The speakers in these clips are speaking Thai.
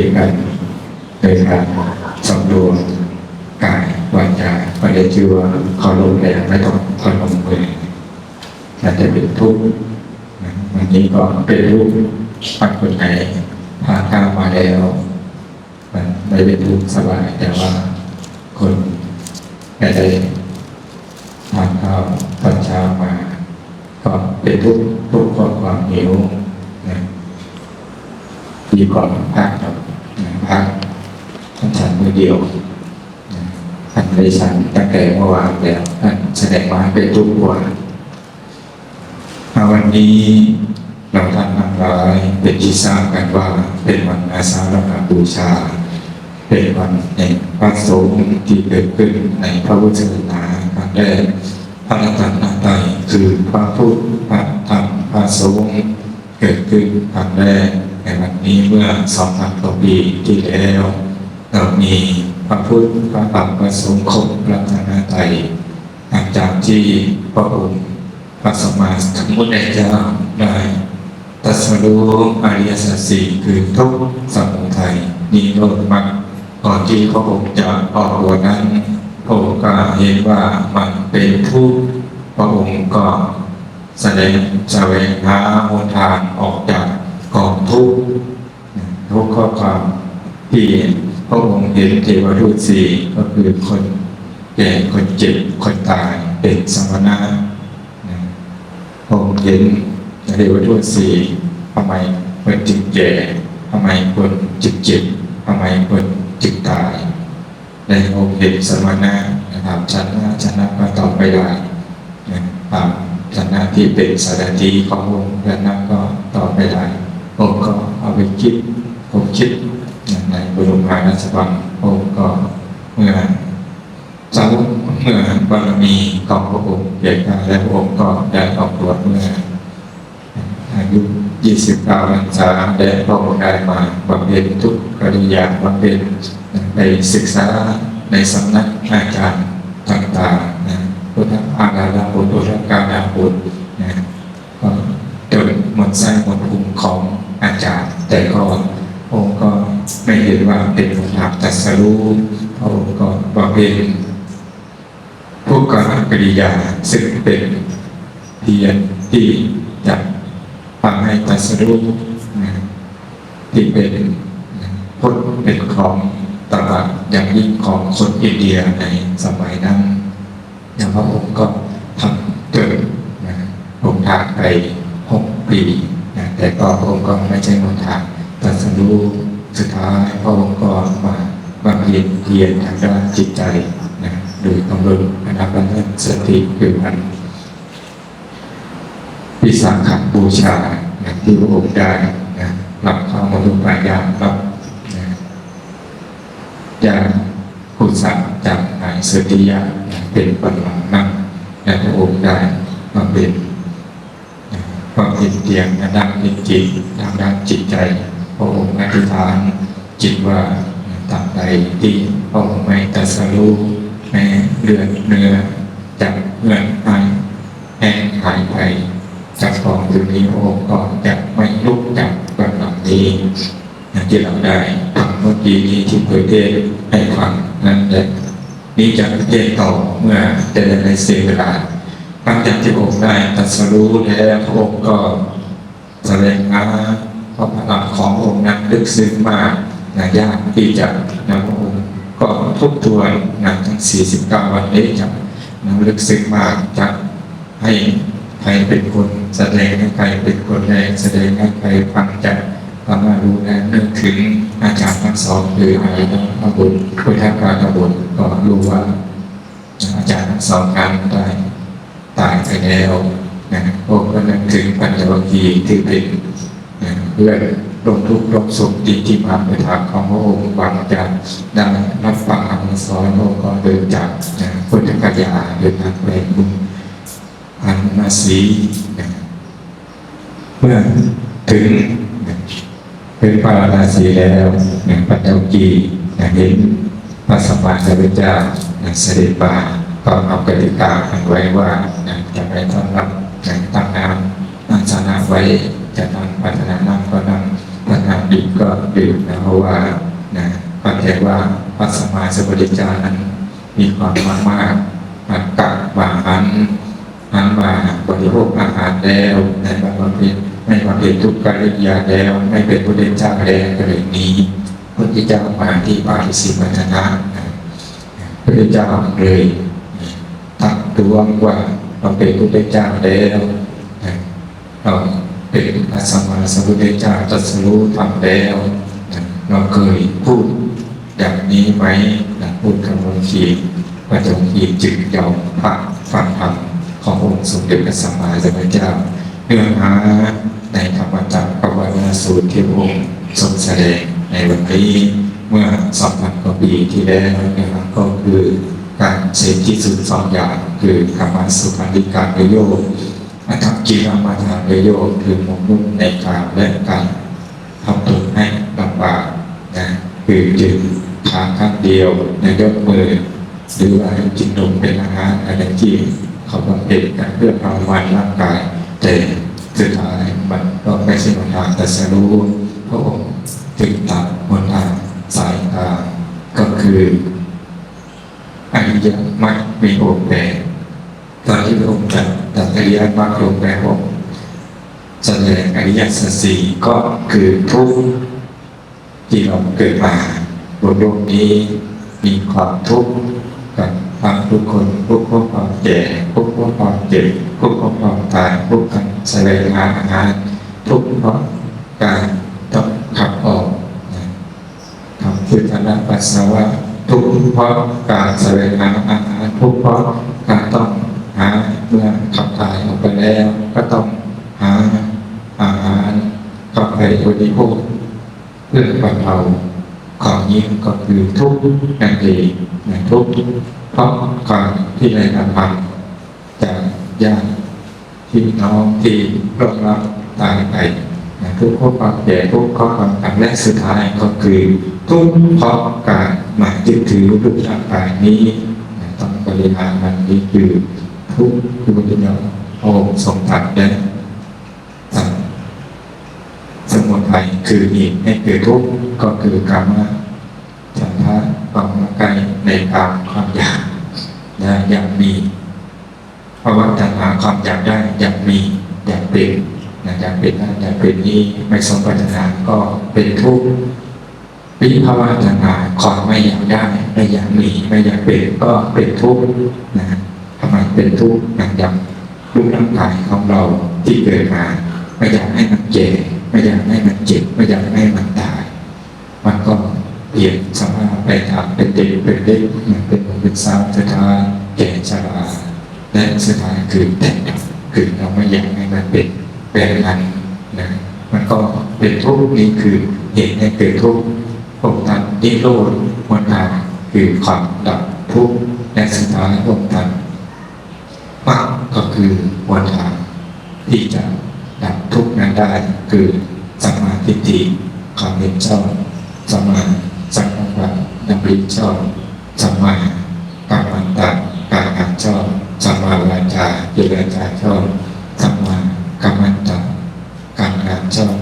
ยกันโดยการสำรวมกายวาจาก็ได้ชื่อว่าขอลงแรงไม่ต้องขอลงมืออาจจะเป็นทุกข์วันนี้ก็เป็นรูปปัจจุบันพาข้ามาแล้วมันไม่เป็นทุกข์สบายแต่ว่าคนไม่ได้ทานข้าวตอนเช้ามา ก็เป็นทุกข์ทุกข์ความหิวนะดีกว่าพักครับน พักท่านฉันมือเดียวท่านได้ฉันตั้งแต่เมื่อวานแล้วท่านแสดงมาเป็นทุกกว่ามาวันนี้เราท่านทั้งหลายเป็นที่ทราบกันว่าเป็นวันอาสาฬหบูชา เป็นวันแห่งพระสงฆ์ที่เกิดขึ้นในพระพุทธศาสนาครั้งแรกพระรัตนตรัยคือพระพุทธพระธรรมพระสงฆ์เกิดขึ้นครั้งแรก ในวันนี้เมื่อสองพันกว่าปีที่แล้วเรามีพระพุทธพระธรรมพระสงฆ์ครบรัตนตรหลังจากที่พระองค์พระสมมาสัมพุทธเจ้าได้ตัสรู้อริยสัจสี่คือทุกสมุทัยนิโรธมรรคก่อนที่พระองค์จะออกบวชนั้นพระองค์ก็เห็นว่ามันเป็นทุกข์พระองค์ก็แสดงแสวงหาหนทางออกจาก กองทุกข์ทุกข้อความที่พระองค์เห็นเทวทูตสี่ก็คือคนแก่คนเจ็บคนตายเป็นสมณะนะพระองค์เห็นเทวทูตสี่ทำไมคนจึงแก่ทำไมคนจึงเจ็บทำไมคนจึงตายในองค์เห็นสมณะนะครับชนะชนะก็ตอบไม่ได้ตามชนะที่เป็นสารถีขององค์ชนะก็ตอบไม่ได้ องค์ก็เอาไปคิดผมคิดในบรมราชวังองค์ก็เมื่อสาวเมื่อบารมีของพระองค์เกิดขึ้นและพระองค์ก็ได้ออกบวชเมื่ออายุ29พรรษาได้พระองค์ได้มาบำเพ็ญทุกกริยาบำเพ็ญไปศึกษาในสำนักอาจารย์ต่างๆนะพุทธอาราลาบุตรพุทธกาลาบุตรนะก็จนหมดไส้หมดภูมิของ จารย์ แต่ก็องค์ก็ไม่เห็นว่าเป็นผลลัพธ์ตัสรู้พระองค์ก็บำเพ็ญทุกกริยาซึ่งเป็นเพียรที่จะทำให้ตัสรู้นะที่เป็นพจน์เป็นของตลาดอย่างยิ่งของคนอินเดียในสมัยนั้นอย่างพระองค์ก็ทำเกิดนะองค์ทางไปหกปี แต่ก็พระองค์ก็ไม่ใช่หนทางตรัสรู้สุดท้ายพระองค์ก็มาบำเพ็ญเพียรทางด้านจิตใจนะโดยกำลังนะครับและสติคือมันวิสาขบูชานะที่พระองค์ได้นะรับข้ามนุปายารับนะจากผู้สั่งจากนายสติยานะเป็นปัญหานั่งและพระองค์ได้มาเป็น ความเห็นเตียงนะด้านจิตทางด้านจิตใจพระองค์อธิษฐานจิตว่าตามใดที่พระองค์ไม่ตัสรู้แม้เลือดเนื้อจากเงื่อนไขแห้งหายไปจากกองถึงนี้พระองค์ก็จะไม่ลุกจากบัลลังก์นี้อย่างที่เราได้ฟังเมื่อกี้นี้ที่เคยเทศให้ฟังนั้นแหละนี้จะเทศน์ต่อเมื่อจะได้เสียเวลา หลังจากที่องค์ได้ตรัสรู้แล้วพระองค์ก็แสดงมาพระพลังขององค์นั้นลึกซึ้งมากนะยากที่จะนะพระองค์ก็ทบทวนนะทั้ง 49 วันนี้จะนะลึกซึ้งมากจะให้ใครเป็นคนแสดงให้ใครเป็นคนแรกแสดงให้ใครฟังจากพระมารู้และนึกถึงอาจารย์ทั้งสองคืออาจารย์พระบุตรพุทธการพระบุตรก็รู้ว่าอาจารย์ทั้งสองนั้นได้ ตายไปแล้วนะพวกก็นึกถึงปัญญวัคคีที่เป็นเพื่อนลงทุกข์ลงสุขที่ที่ผ่านไปทางของพระองค์หวังจะได้รับฟังคำสอนพระองค์ก็เดินจากพุทธกัญญาเดินทางไปบุญอันมาสีเมื่อถึงเป็นปาราสีแล้วปัจจุกีเห็นพระสัมมาสัมพุทธเจ้าเสด็จป่า ก็เอากติกาอันไว้ว่าจะไม่ต้อนรับตั้งน้ำนั่งชนะไว้จะนั่งปัฒนานั่งก็นั่งถ้างานดีก็ดื่มนะเพราะว่านะก็แทนว่าพระสมมาสัมพุทธเจ้านั้นมีความมากมากๆมากักวางันหันมาบริโภคอาหารแล้วในบางประเภทไม่บำเพ็ญทุกกิริยาแล้วไม่เป็นพระเดชเจ้าแล้วก็เลยหนี้พระพุทธเจ้ามาที่ปาริสิวัฒนะนะพระพุทธเจ้าเลย ตักตวงว่าเราเป็นพระพุทธเจ้าแล้วเราเป็นพระสัมมาสัมพุทธเจ้าตรัสรู้ทำแล้วเราเคยพูดอย่างนี้ไหมพูดกับหลวงชีพระจงขีจึงยอมพระฟังธรรมขององค์สมเด็จพระสัมมาสัมพุทธเจ้าเนื้อหาในธรรมจักรปวัตนสูตรที่พระองค์ทรงแสดงในวันนี้เมื่อสองพันกว่าปีที่แล้วนะครับก็คือการเสกที่สุดสองอย่าง คือกรรมสุขันิการประโยชน์อัตถกิรมาทานประโยคือหมกมุ่นในการและการทำตนให้ลำบากนะคือจึงทางข้างเดียวในยกมือหรือว่าจินนมเป็นอาหารอะไรที่เขาบำเพ็ญกันเพื่อภาวนร่างกาย แต่สุดท้ายมันก็ไม่ใช่หนทางแต่สรู้พระองค์จึงตัดหนทางสายกลาก็คืออริยมรรคมีองค์แปด ตอนที่พระองค์จัดตัดอริยมรรคองแปดองค์แสดงอริยสัจสี่ก็คือทุกข์ที่เราเกิดมาบนโลกนี้มีความทุกข์กันทั้งทุกคนทุกข์เพราะความแก่ทุกข์เพราะความเจ็บทุกข์เพราะความตายทุกข์กันแสดงอาหารทุกข์เพราะการต้องขับออกนะทำคือธนปัสสาวะทุกข์เพราะการแสดงอาหารทุกข์เพราะการต้อง หาเมื่อขับถ่ายออกไปแล้ว ก็ต้องหาอาหารเข้าไปบริโภคเพื่อบรรเทาความยิ่งก็คือทุกข์นั่นเองนะทุกข์เพราะความที่ได้รับฟังจากญาติพี่น้องที่ร่วงรับตายไปนะทุกข์เพราะความแก่ทุกข์เพราะความตายและสุดท้ายก็คือทุกข์เพราะการมายึดถือรูปร่างกายนี้ต้องบริหารมันนี้คือ ทุกคือพระพุทธเจ้าพระองค์ทรงตรัสได้สมุทัยคือเหตุให้เกิดทุกก็คือกรรมฉันทะความรักใกลในกามความอยากนะอยากมีภาวะตัณหาความอยากได้อยากมีอยากเป็นนะอยากเป็นนั่นอยากเป็นนี้ไม่สมปรารถนาก็เป็นทุกข์วิภาวะตัณหาความไม่อยากได้ไม่อยากมีไม่อยากเป็นก็เป็นทุกข์นะ ทำไมเป็นทุกข์อย่างอย่างรูปร่างกายของเราที่เกิดมาไม่อยากให้มันเจ็บไม่อยากให้มันเจ็บไม่อยากให้มันตาย มันก็เปลี่ยนสภาพไปทางเป็นเด็กเป็นเล็กมันเป็นหนุ่มเป็นสาวสุดท้ายแก่ชราและสุดท้ายคือแต่คือเราไม่อยากให้มันเป็นแบบนั้นนะมันก็เป็นทุกข์นี้คือเหตุให้เกิดทุกข์องค์นั้นนิโรธมรรคาคือความดับทุกข์และสุดท้ายองค์นั้น มรรคก็คือวันทางที่จะดับทุกข์นั้นได้คือสัมมาทิฏฐิความเห็นชอบสัมมาสังกัปปะดำริชอบสัมมากัมมันตะการงานชอบสัมมาวาจาเจริญใจชอบสัมมากัมมันตะการงานชอบ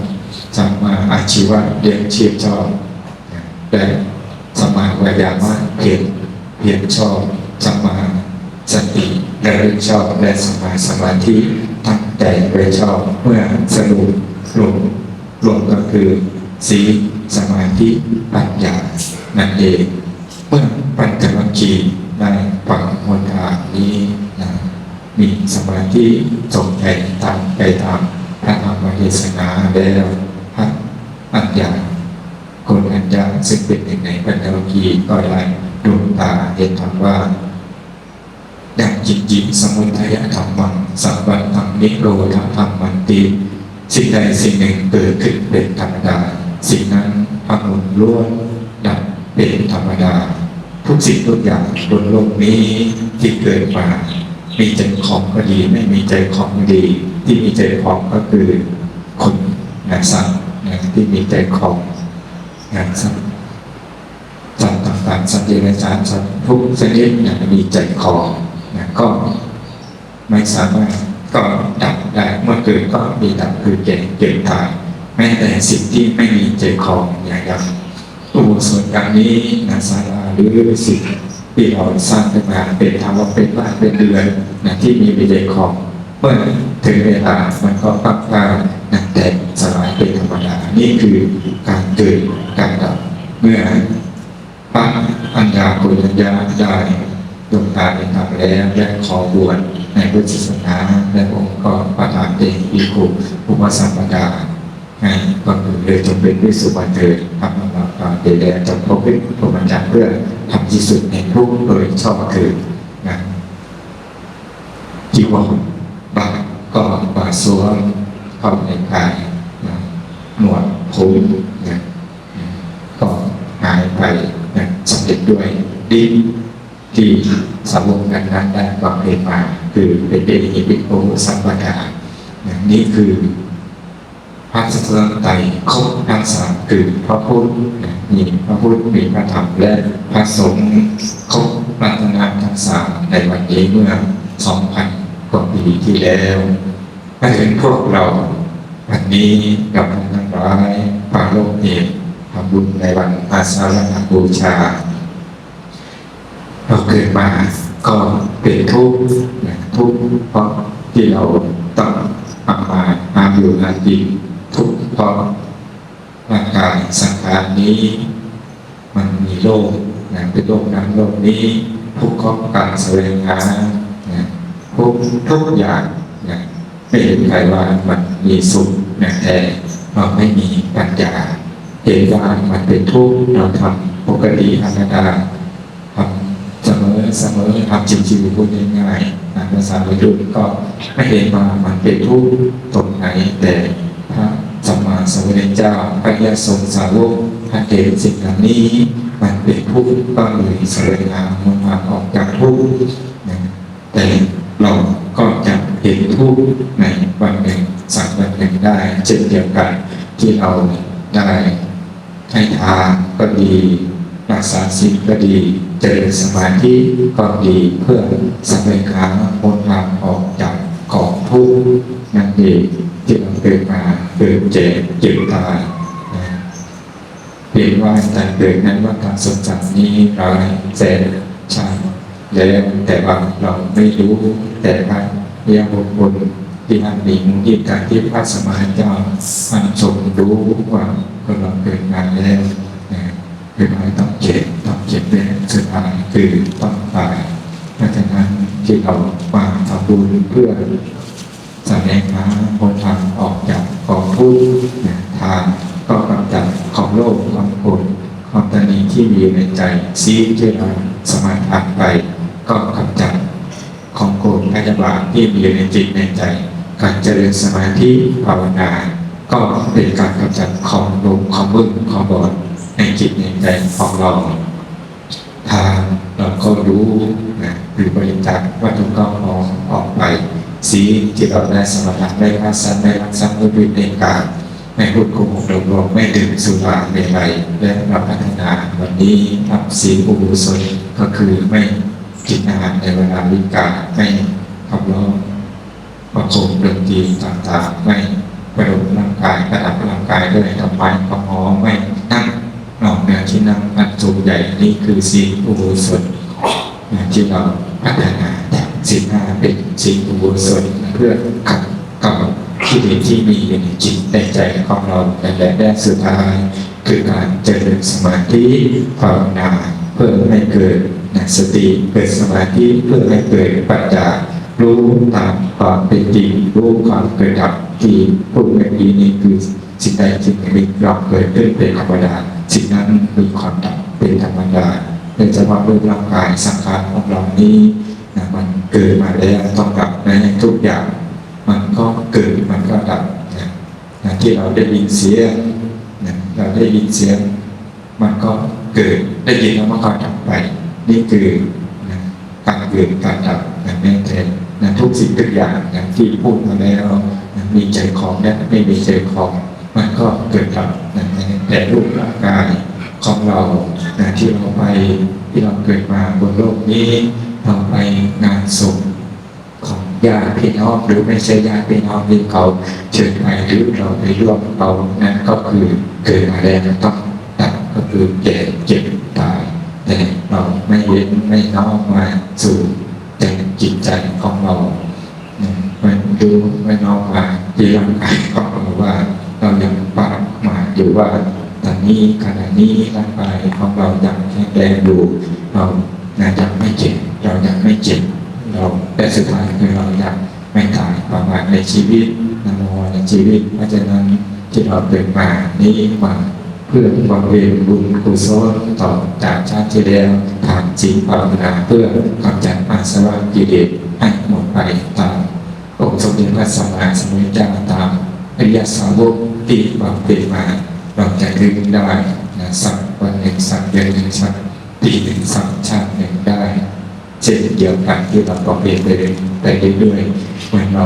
สัมมาอาชีวะเลี้ยงชีพชอบและสัมมาวายามะเพียรเพียรชอบสัมมาสติ ระลึกชอบและสมาสมาธิตั้งใจไว้ชอบเมื่อสรุปรวมรวมก็คือสีสมาธิปัญญานั่นเองเมื่อปัญจวัคคีย์ได้ฟังมนทางนี้นะมีสมาธิสงใจตามไปตามพระธรรมเทศนาแล้วพระปัญญาคนอัญญาซึ่งเป็นหนึ่งในปัญจวัคคีย์ก็ได้ดวงตาเห็นธรรมว่า ดังจิตจิตสมุทัยธรรมังสัมบันธรรมนิโรธธรรมมันติสิ่งใดสิ่งหนึ่งเกิดขึ้นเป็นธรรมดา สิ่งนั้นพังลล้วนดับเป็นธรรมดา ทุกสิ่งทุกอย่างบนโลกนี้ที่เกิดมา มีใจของก็ดีไม่มีใจของดี ที่มีใจของก็คือคนนะสัตว์นะที่มีใจของนะสัตว์สัตว์ต่างๆสัตว์เดรัจฉานสัตว์ทุกชนิดเนี่ยมีใจคอนะ ก็ไม่สามารถก็ดับได้เมื่อเกิดก็มีดับคือเก่เกิดตายแม้แต่สิ่งที่ไม่มีใจคองอย่างอย่างอุโบสถอย่างนี้นะศาลาหรือสิ่งที่เราสร้างขึ้นมาเป็นทำว่าเป็นบ้านเป็นเดือนนะที่มีวิจัยคองเมื่อถึงเวลามันก็ปักตานะแตกสลายเป็นธรรมดา นี่คือการเกิดการดับเมื่อพระอัญญาปุญญาได้ดวงตาเป็นธรรม แล้วและขอบวชในพุทธศาสนาและองค์ก็ประทานเดชปีกุอุปสัมปทาให้ก็คือเลยจงเป็นวิสุวรรณเถิดทำมาปาเดแดจงพบเป็นพรหมจรรย์เพื่อทำที่สุดในทุกโดยชอบเถิดนะจีวรบาก็บาสวมเข้าในกายนะหนวดผมนะก็หายไปนะสำเร็จด้วยดิน ที่สาวกนั้นนั้นได้บำเพ็ญมา คือเป็นเดหิปิโอสัมปทานะนี่คือพระสัตว์ไตรครบทั้งสามคือพระพุทธมีพระพุทธมีพระธรรมและพระสงฆ์ครบรัตนทั้งสามในวันนี้เมื่อสองพันกว่าปีที่แล้วมาถึงพวกเราวันนี้กับทั้งหลายปาโลกเอกทำบุญในวันอาสาฬหบูชา เราเกิดมาก็เป็นทุกข์ทุกข์เพราะที่เราต้องทำมาหาอยู่หากินทุกข์เพราะร่างกายสังขารนี้ มันมีโรคนะเป็นโรคนั้นโรคนี้ทุกข์เพราะการแสวงหานทุกทุกอย่างนะไม่เห็นใครว่ามันมีสุขนะแต่เราไม่มีปัญญาเห็นว่ามันเป็นทุกข์เราทำปกติธรรมดา เสมอเสมอทำจริงๆพูดง่ายๆนะภาษาวัยรุ่นก็ไม่เห็นว่ามันเป็นทุกตรงไหนแต่พระสัมมาสัมพุทธเจ้าพระยาสงสาวกท่านเห็นสิ่งเหล่านี้ มันเป็นทุกข์ก็เลยสวงามันมาออกจากทุกข์แต่เราก็จะเห็นทุกข์ในวันหนึ่งสักวันหนึ่งได้เช่นเดียวกันที่เราได้ให้ทานก็ดีรักษาศีลก็ดี เจริญสมาธิก็ดีเพื่อสำเร็จขาพ้นทางออกจากกองทุกข์นั่นเองที่เราเกิดมาเกิดเจ็บเจ็บตายเพียงว่าแต่เกิดนั้นว่าการสมจังนี้เราแสนชาแล้วแต่ว่าเราไม่รู้แต่ว่าเรียกบุคคลที่นั่นหนิงที่การที่พระสมานเจ้ามันทรงรู้ว่าคนเราเกิดมาแล้ว นะคือไม่ต้องเจ็บต้องเจ็บแน่สุดท้ายคือต้องตายเพราะฉะนั้นที่เรามาทำบุญเพื่อแสดงหาหนทางออกจากกองทุกข์ทางก็กำจัดของโลภความโกรธความตนีที่มีในใจซีที่เราสมาทานไป ก็กำจัดของโกรธพยาบาทที่มีในจิตในใจ การเจริญสมาธิภาวนา ก็เป็นการกำจัดของโลภของมึนของบอด ในจิตในใจของเราทางเราก็รู้นะหรือบริจาควัตถุก็มองออกไปสีที่เราได้สมถะได้พัฒน์ได้รักษาด้วยวิธีการไม่พูดโกหกหลอกลวงไม่ดื่มสุราเมลัยและเราพัฒนาวันนี้ทำสีอุโบสถก็คือไม่กินอาหารในเวลาวิกาไม่ขับร้องประโคมดนตรีต่างๆ ไม่ประดมร่างกายประดับร่างกายด้วยดอกไม้ของหอมไม่ นั่งนอกเหนือที่นั่งอันสูงใหญ่นี่คือสีลอุโบสถนะที่เราพัฒนาจากสีลห้าเป็นสีลอุโบสถเพื่อขัดเกลาที่ดีที่มีอยู่ในจิตในใจของเราและและสุดท้ายคือการเจริญสมาธิภาวนาเพื่อให้เกิดสติเกิดสมาธิเพื่อให้เกิดปัญญารู้ตามความเป็นจริงรู้ความเกิดดับที่พูดเมื่อกี้นี้คือสิ่งใดสิ่งหนึ่งเราเกิดขึ้นเป็นธรรมดา สิ่งนั้นมีความดับเป็นธรรมดาโดยเฉพาะรูปร่างกายสังขารของเรานี้นะมันเกิดมาแล้วต้องดับในทุกอย่าง มันก็เกิดมันก็ดับนะนะที่เราได้ยินเสียงนะเราได้ยินเสียง มันก็เกิดได้ยินแล้วมันก็ดับไป นี่คือนะการเกิดการดับนะแม้แต่นะทุกสิ่งทุกอย่างที่พูดมาแล้วนะมีใจของและไม่มีใจของ มันก็เกิดดับนแต่รูปร่างกายของเรานที่เราไปที่เราเกิดมาบนโลกนี้เราไปงานศพของญาติพี่น้องหรือไม่ใช่ญาติพี่น้องที่เขาเชิญไปหรือเราไปร่วมเขานั้นก็คือเกิดมาแล้วต้องตัดก็คือแก่เจ็บตายแต่เราไม่เว้นไม่น้อมมาสู่ใจจิตใจของเราไม่ดูไม่น้อมมาที่ร่างกายของเราว่า เรายังปรับมาอยู่ว่าตอนนี้ขณะนี้ร่างกายของเรายังแข็งแรงอยู่เรานะยังไม่เจ็บเรายังไม่เจ็บเราแต่สุดท้ายคือเรายังไม่ตายประมาณในชีวิตนโมในชีวิต เพราะฉะนั้นที่เราเกิดมานี้มาเพื่อบำเพ็ญบุญกุศลต่อจากชาติที่แล้วทางจีภาวนาเพื่อกำจัดอาสวะกิเลสให้หมดไปตามองค์สมเด็จพระสัมมาสัมพุทธเจ้าตามอริยสาวก ที่บำเพ็ญมาเราจะดึงได้นะสักวันหนึ่งสักเดือนหนึ่งสักปีหนึ่งสักชาติหนึ่งได้เช่นเดียวกันที่เราก็เปลี่ยนไปเรื่อยไปเรื่อยๆเมื่อเรา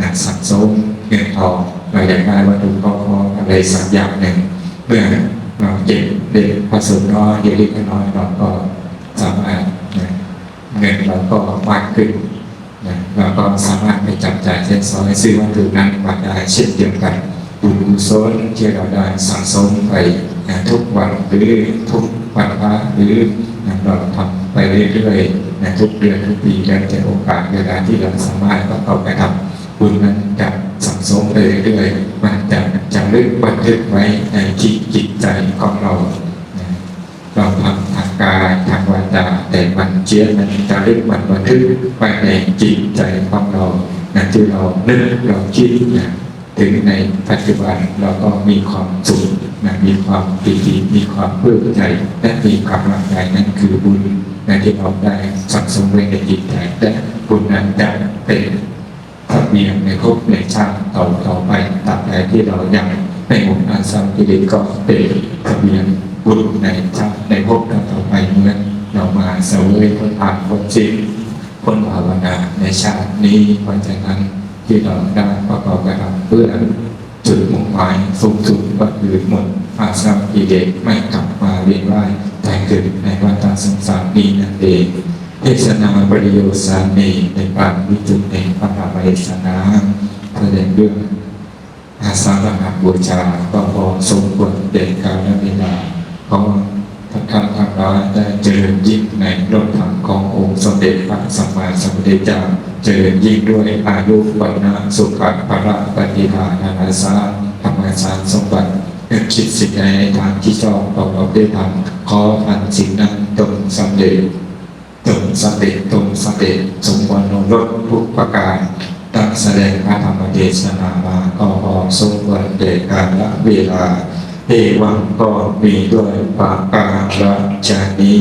นักสะสมเงินทองเราอยากได้วัตถุก็พออะไรสักอย่างหนึ่งเมื่อเราเก็บเด็กผสมน้อยเล็กน้อยเราก็สามารถเงินเราก็มากขึ้นเราก็สามารถไปจับจ่ายใช้สอยซื้อวัตถุนั้นมาได้เช่นเดียวกัน บุญกุศลที่เราได้สั่งสมไปทุกวันหรือทุกวันพระหรือนเราทำไปเรื่อยๆในทุกเดือนทุกปีแล้วแต่โอกาสเวลาที่เราสามารถก็เอาไปทำบุญนั้นจะสั่งสมไปเรื่อยๆมันจะจะลึกบันทึกไว้ในจิตจิตใจของเราเราทำทางกายทางวาจาแต่มันเชื่อมันจะลึกมันบันทึกไปในจิตใจของเรานะที่เรานึกเราคิดนะ ถึงในปัจจุบันเราก็มีความสุขนะมีความปีติมีความเพื่อใจและมีความรักใจนั่นคือบุญในที่เราได้สั่งสมไว้ในจิตใจและบุญนั้นจะเป็นทะเบียนในภพในชาติต่อต่อไปตราบใดที่เรายังไม่หมดอาสากิเลสก็เป็นทะเบียนบุญในชาติในภพต่อไปเมื่อเรามาเสวยพ้นผ่านพ้นจิตพ้นภาวนาในชาตินี้เพราะฉะนั้น ที่เราได้ประกอบกระทำเพื่อจุดมุ่งหมายสูงสุดก็คือหมดอาสวะกิเลสไม่กลับมาเวียนว่ายแต่เกิดในวัฏสงสารนี้นั่นเองเทศนาปริโยสานีในปางวิจุตในพระธรรมเทศนาแสดงเรื่องอาสาฬหบูชาก็พอสมควรเด็กกาลเวลาเพราะ ท่านคำทั้งหลายได้เจริญยิ่งในรถถังขององค์สมเด็จพระสัมมาสัมพุทธเจ้าเจริญยิ่งด้วยอายุวันนะสุขะพระปฏิภาณานาสาธรรมสารสมบัติเกิดคิดสิ่งใดในทางที่ชอบประกอบด้วยธรรมขอพันสิ่งนั้นจงสำเร็จจงสำเร็จจงสำเร็จสมบูรณ์ลดทุกประการตั้งแสดงพระธรรมเทศนามาก็พอสมควรเดชการละเวลา เอวังก็มีด้วยปากการชนี